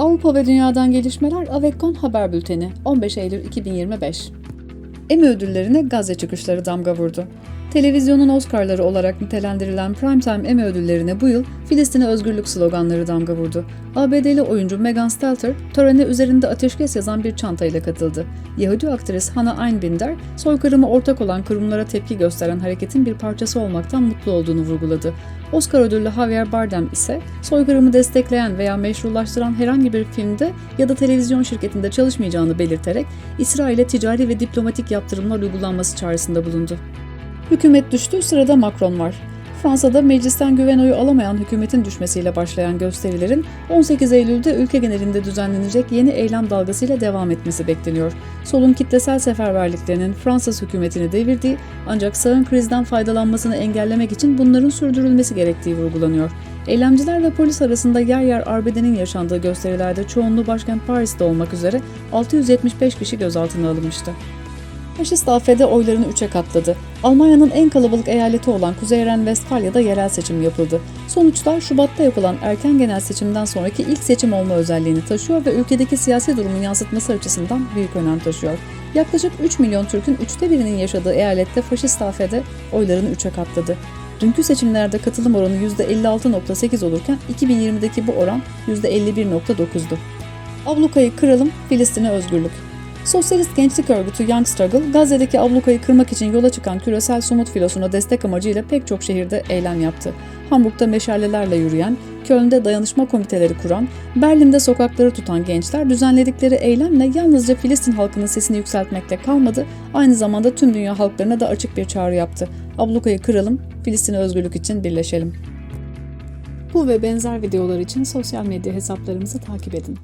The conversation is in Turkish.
Avrupa ve Dünya'dan gelişmeler Avekon Haber Bülteni 15 Eylül 2025 Emmy ödüllerine Gazze çıkışları damga vurdu. Televizyonun Oscar'ları olarak nitelendirilen Primetime Emmy ödüllerine bu yıl Filistin'e özgürlük sloganları damga vurdu. ABD'li oyuncu Megan Stelter, törene üzerinde ateşkes yazan bir çantayla katıldı. Yahudi aktris Hannah Einbinder, soykırıma ortak olan kurumlara tepki gösteren hareketin bir parçası olmaktan mutlu olduğunu vurguladı. Oscar ödüllü Javier Bardem ise soykırımı destekleyen veya meşrulaştıran herhangi bir filmde ya da televizyon şirketinde çalışmayacağını belirterek İsrail'e ticari ve diplomatik yaptırımlar uygulanması çağrısında bulundu. Hükümet düştü, sırada Macron var. Fransa'da meclisten güven oyu alamayan hükümetin düşmesiyle başlayan gösterilerin 18 Eylül'de ülke genelinde düzenlenecek yeni eylem dalgasıyla devam etmesi bekleniyor. Solun kitlesel seferberliklerinin Fransız hükümetini devirdiği ancak sağın krizden faydalanmasını engellemek için bunların sürdürülmesi gerektiği vurgulanıyor. Eylemciler ve polis arasında yer yer arbedenin yaşandığı gösterilerde çoğunluğu başkent Paris'te olmak üzere 675 kişi gözaltına alınmıştı. Faşist AFD oylarını üçe katladı. Almanya'nın en kalabalık eyaleti olan Kuzey Ren-Vestfalya'da yerel seçim yapıldı. Sonuçlar Şubat'ta yapılan erken genel seçimden sonraki ilk seçim olma özelliğini taşıyor ve ülkedeki siyasi durumun yansıtması açısından büyük önem taşıyor. Yaklaşık 3 milyon Türk'ün üçte birinin yaşadığı eyalette faşist AFD oylarını üçe katladı. Dünkü seçimlerde katılım oranı %56.8 olurken 2020'deki bu oran %51.9'du. Ablukayı kıralım, Filistin'e özgürlük. Sosyalist gençlik örgütü Young Struggle, Gazze'deki ablukayı kırmak için yola çıkan küresel somut filosuna destek amacıyla pek çok şehirde eylem yaptı. Hamburg'da meşalelerle yürüyen, Köln'de dayanışma komiteleri kuran, Berlin'de sokakları tutan gençler düzenledikleri eylemle yalnızca Filistin halkının sesini yükseltmekle kalmadı, aynı zamanda tüm dünya halklarına da açık bir çağrı yaptı. Ablukayı kıralım, Filistin'e özgürlük için birleşelim. Bu ve benzer videolar için sosyal medya hesaplarımızı takip edin.